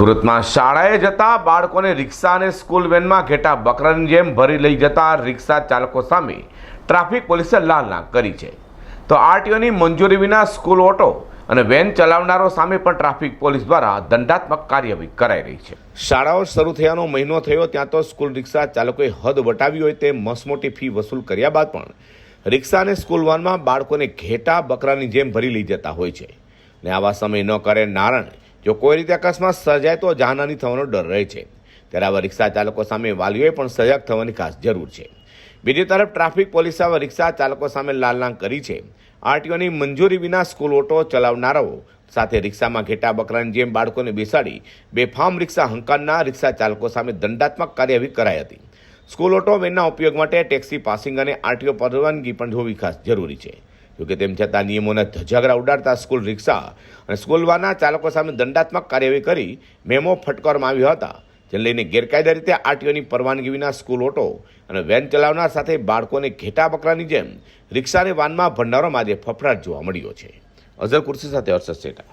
સુરતમાં શાળાએ જતા બાળકોને રિક્ષા અને સ્કૂલ વેનમાં ઘેટા બકરાની જેમ ભરી લઈ જતા રિક્ષા ચાલકો સામે ટ્રાફિક પોલીસે લાલના કરી છે. તો આરટીઓની મંજૂરી વિના સ્કૂલ ઓટો અને વેન ચલાવનારો સામે પણ ટ્રાફિક પોલીસ દ્વારા દંડાત્મક કાર્યવાહી કરાઈ રહી છે. શાળાઓ શરૂ થયાનો મહિનો થયો ત્યાં તો સ્કૂલ રિક્ષા ચાલકોએ હદ વટાવી હોય તે મસમોટી ફી વસૂલ કર્યા બાદ પણ રિક્ષા અને સ્કૂલ વાનમાં બાળકોને ઘેટા બકરાની જેમ ભરી લઈ જતા હોય છે. ને આવા સમય ન કરે નારણ જો કોઈ રીતે અકસ્માત સર્જાય તો જાનહાની થવાનો ડર રહે છે. ત્યારે આવા રિક્ષા ચાલકો સામે વાલીઓએ પણ સજાગ થવાની ખાસ જરૂર છે. બીજી તરફ ટ્રાફિક પોલીસે આવા રિક્ષા ચાલકો સામે લાલના કરી છે. આરટીઓની મંજૂરી વિના સ્કૂલ ઓટો ચલાવનારાઓ સાથે રિક્ષામાં ઘેટા બકરાની જેમ બાળકોને બેસાડી બેફામ રિક્ષા હંકારના રિક્ષા ચાલકો સામે દંડાત્મક કાર્યવાહી કરાઈ હતી. સ્કૂલ ઓટો વેનના ઉપયોગ માટે ટેક્સી પાસિંગ અને આરટીઓ પરવાનગી પણ જોવી ખાસ જરૂરી છે. જોકે તેમ છતાં નિયમોના ધજાગરા ઉડાડતા સ્કૂલ રિક્ષા અને સ્કૂલવાના ચાલકો સામે દંડાત્મક કાર્યવાહી કરી મેમો ફટકારવામાં આવ્યા હતા, જેને લઈને ગેરકાયદા રીતે આરટીઓની પરવાનગી વિના સ્કૂલ ઓટો અને વેન ચલાવનાર સાથે બાળકોને ઘેટા બકરાની જેમ રિક્ષાને વાનમાં ભંડારોમાં આજે ફફડાટ જોવા મળ્યો છે. અઝર કુર્સી સાથે હર્ષદ શેઠા